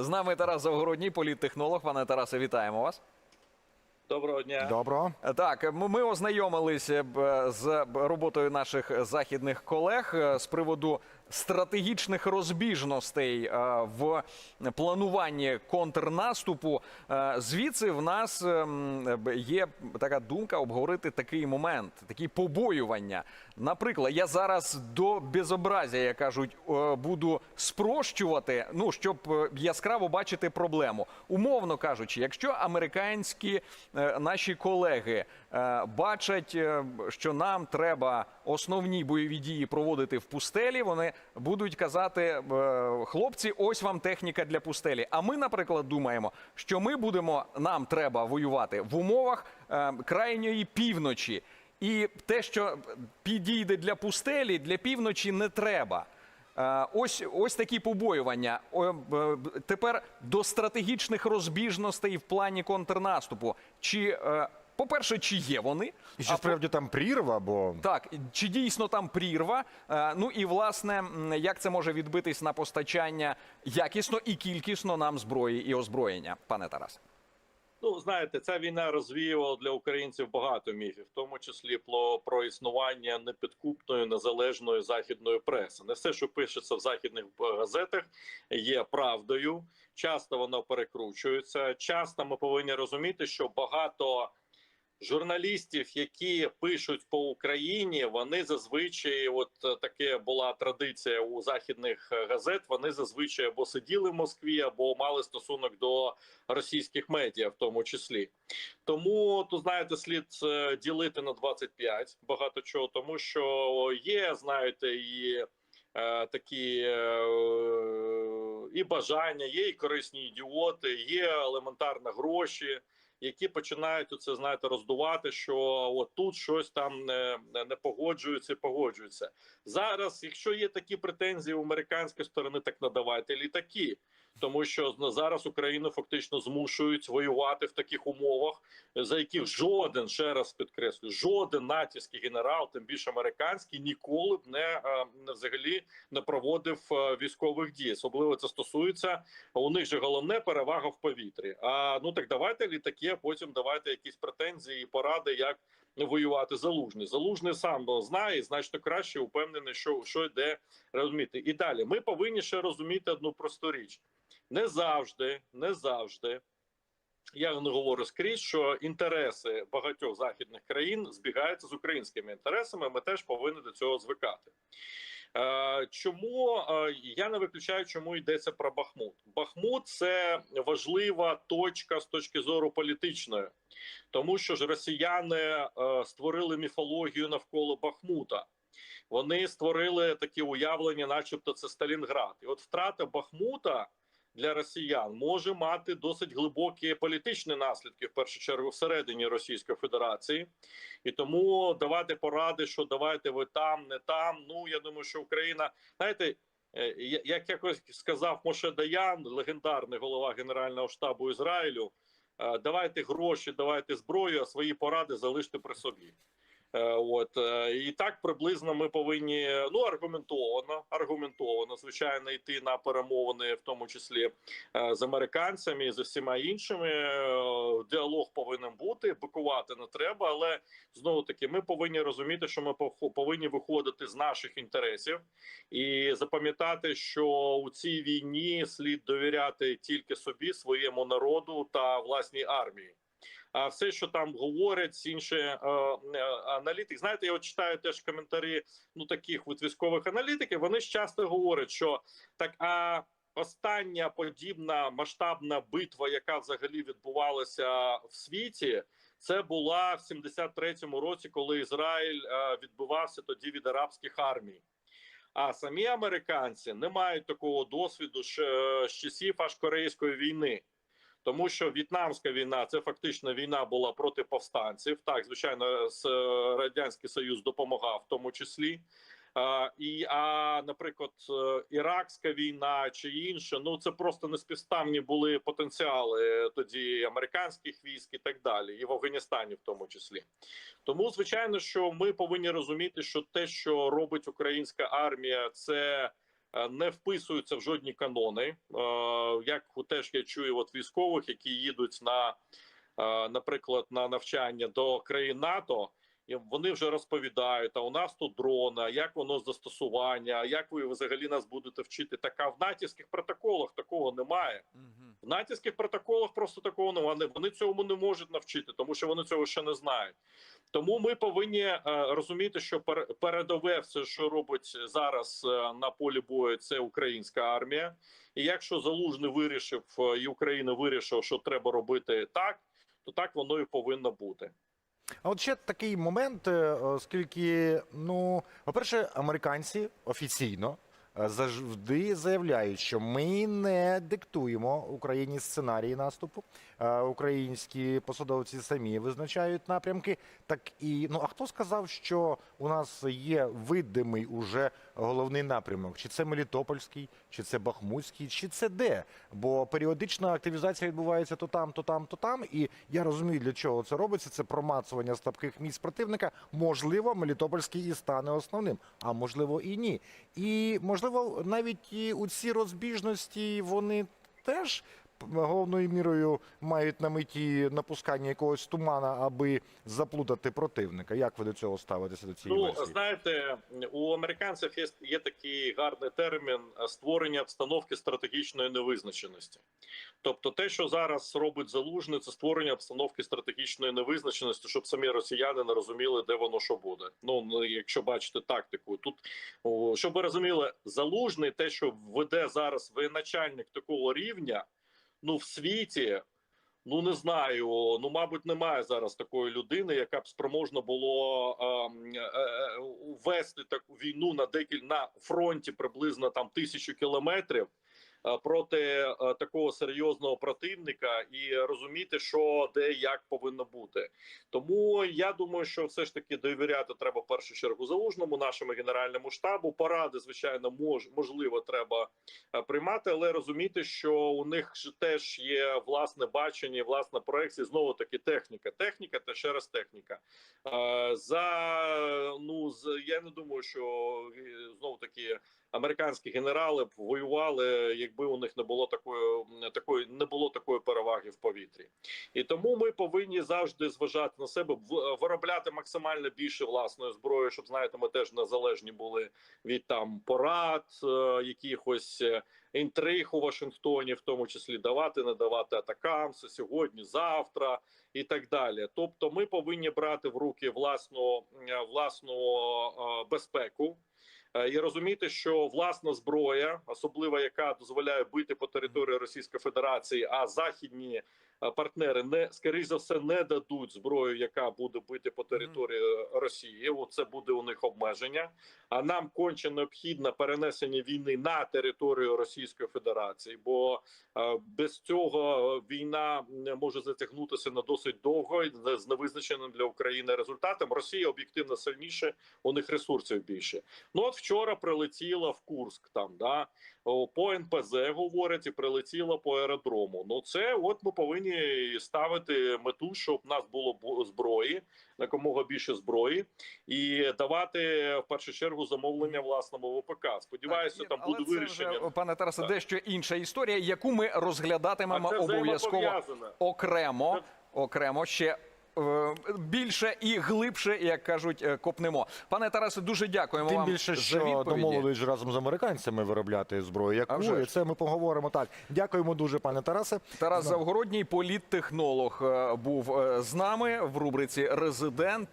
З нами Тарас Завгородній, політтехнолог. Пане Тарасе, вітаємо вас. Доброго дня. Добро. Так, ми ознайомилися з роботою наших західних колег е, з приводу стратегічних розбіжностей е, в плануванні контрнаступу. Е, Звідси в нас ем, є така думка обговорити такий момент, такі побоювання. Наприклад, я зараз до безобразя, як кажуть, е, буду спрощувати, ну щоб яскраво бачити проблему. Умовно кажучи, якщо американські наші колеги бачать, що нам треба основні бойові дії проводити в пустелі, вони будуть казати: е, хлопці, ось вам техніка для пустелі. А ми, наприклад, думаємо, що ми будемо нам треба воювати в умовах е, крайньої півночі. І те, що підійде для пустелі, для півночі не треба. Е, Ось ось такі побоювання. Тепер до стратегічних розбіжностей в плані контрнаступу. Чи, по-перше, чи є вони? І чи А справді там прірва, бо так, чи дійсно там прірва? Е, Ну і власне, м, як це може відбитись на постачання якісно і кількісно нам зброї і озброєння, пане Тарасе? Ну знаєте, ця війна розвіювала для українців багато міфів, в тому числі про, про існування непідкупної незалежної західної преси. Не все, що пишеться в західних е, газетах, є правдою. Часто воно перекручується. Часто ми повинні розуміти, що багато журналістів, які пишуть по Україні, вони зазвичай, от е, таке була традиція у західних е, газет. Вони зазвичай або сиділи в Москві, або мали стосунок до російських медіа, в тому числі. Тому тут знаєте, слід е, ділити на 25 багато чого, тому що є, знаєте, і. Такі і бажання, є і корисні ідіоти, є елементарно гроші, які починають це знаєте роздувати, що от тут щось там не, не погоджуються погоджується. Зараз, якщо є такі претензії у американської сторони, так надавайте літаки. Тому що зараз Україну фактично змушують воювати в таких умовах, за яких жоден ще раз підкреслю, жоден натівський генерал, тим більше американський, ніколи б не, е, взагалі не проводив е, військових дій. Особливо це стосується у них же головне перевага в повітрі. А ну так давайте літаки, а потім давайте якісь претензії і поради, як воювати залужний. Залужний сам знає значно краще упевнений, що, що йде розуміти. І далі ми повинні ще розуміти одну просту річ. Не завжди, не завжди. Я не говорю скрізь, що інтереси багатьох західних країн збігаються з українськими інтересами. Ми теж повинні до цього звикати. Е, Чому е, я не виключаю, чому йдеться про Бахмут? Бахмут це важлива точка з точки зору політичної, тому що ж росіяни е, створили міфологію навколо Бахмута. Вони створили такі уявлення, начебто, це Сталінград. І от втрата Бахмута для росіян може мати досить глибокі політичні наслідки, в першу чергу, всередині Російської Федерації. І тому давати поради, що давайте ви там, не там. Ну я думаю, що Україна, знаєте, е, як якось сказав Моше Даян, легендарний голова Генерального штабу Ізраїлю. е, Давайте гроші, давайте зброю, а свої поради залиште при собі. Е, От е, і так приблизно ми повинні ну аргументовано, аргументовано, звичайно, йти на перемовини, в тому числі е, з американцями і з усіма іншими. Діалог повинен бути, бикувати не треба, але знову таки ми повинні розуміти, що ми пов- повинні виходити з наших інтересів і запам'ятати, що у цій війні слід довіряти тільки собі, своєму народу та власній армії. А все, що там говорять, інші е, е, аналітики, знаєте, я от читаю теж коментарі ну таких от військових аналітиків. Вони ж часто говорять, що так а остання подібна масштабна битва, яка взагалі відбувалася в світі, це була в 73-му році, коли Ізраїль е, відбивався тоді від арабських армій. А самі американці не мають такого досвіду е, з часів аж Корейської війни. Тому що В'єтнамська війна це фактично війна була проти повстанців. Так, звичайно, з радянський союз допомагав в тому числі. А, і а, наприклад, е, іракська війна чи інше, ну це просто неспівставні були потенціали тоді американських військ і так далі, і в Афганістані, в тому числі. Тому, звичайно, що ми повинні розуміти, що те, що робить українська армія, це не вписуються в жодні канони. Е, Як теж я чую от військових, які їдуть на, е, наприклад, на навчання до країн НАТО. І вони вже розповідають, а у нас тут дрона, як воно застосування, як ви взагалі нас будете вчити. Така в натівських протоколах такого немає. В натівських протоколах просто такого немає. Вони- цьому не можуть навчити, тому що вони цього ще не знають. Тому ми повинні е, розуміти, що пер- передове все, що робить зараз е, на полі бою, це українська армія. І якщо залужний вирішив е, і Україна вирішила, що треба робити так, то так воно і повинно бути. А от ще такий момент, е, оскільки, ну, по-перше, американці офіційно е, завжди заявляють, що ми не диктуємо Україні сценарії наступу. Е, Українські посадовці самі визначають напрямки. Так і ну а хто сказав, що у нас є видимий уже головний напрямок? Чи це Мелітопольський, чи це Бахмутський, чи це де? Бо періодична активізація відбувається то там, то там, то там. І я розумію, для чого це робиться. Це промацування слабких місць противника. Можливо, Мелітопольський і стане основним, а можливо і ні. І можливо, навіть у ці розбіжності вони теж. Головною мірою мають на меті напускання якогось тумана, аби заплутати противника. Як ви до цього ставитеся до цієї Ну версії? знаєте, у американців є, є такий гарний термін створення обстановки стратегічної невизначеності. Тобто, те, що зараз робить залужний, це створення обстановки стратегічної невизначеності, щоб самі росіяни не розуміли, де воно що буде. Ну ну, якщо бачите тактику, тут щоб ви розуміли, залужний, те, що веде зараз воєначальник такого рівня, ну в світі. Ну не знаю. Ну мабуть, немає зараз такої людини, яка б спроможна було ем, е, е, вести таку війну на декіль на фронті приблизно там тисячу кілометрів проти е, такого серйозного противника і розуміти, що де як повинно бути. Тому я думаю, що все ж таки довіряти треба в першу чергу залужному нашому генеральному штабу. Поради, звичайно, мож, можливо, треба е, приймати, але розуміти, що у них теж є власне бачення, власна проекція. Знову таки техніка, техніка та ще раз техніка. Е, За ну з я не думаю, що е, знову таки американські генерали б воювали, якби у них не було такої такої, не було такої переваги в повітрі. І тому ми повинні завжди зважати на себе, виробляти максимально більше власної зброї, щоб знаєте, ми теж незалежні були від там порад, е, якихось е, інтриг у Вашингтоні, в тому числі давати, не давати атакамси сьогодні, завтра і так далі. Тобто, ми повинні брати в руки власну власну е, безпеку. Е, І розуміти, що власна зброя, особливо яка дозволяє бити по території Російської Федерації, а західні е, партнери не скоріш за все не дадуть зброю, яка буде бити по території е, Росії. Оце буде у них обмеження. А нам конче необхідно перенесення війни на територію Російської Федерації, бо без цього війна може затягнутися на досить довго і з невизначеним для України результатом. Росія об'єктивно сильніше, у них ресурсів більше. Ну от вчора прилетіла в Курск там, да по НПЗ говорять, і прилетіла по аеродрому. Ну це от ми повинні ставити мету, щоб в нас було бу- зброї, якомога більше зброї, і давати в першу чергу замовлення власному ВПК. Сподіваюся, Так, там але буде це вирішення. вже, пане Тарасе, дещо інша історія, яку ми розглядатимемо обов'язково окремо, окремо ще. Е, Більше і глибше, як кажуть, е, копнемо. Пане Тарасе, дуже дякуємо Тим вам більше, за що відповіді. домовились разом з американцями виробляти зброю. Яку і це ми поговоримо так. Дякуємо дуже, пане Тарасе. Тарас Завгородній, політтехнолог, е, був з нами в рубриці Резидент.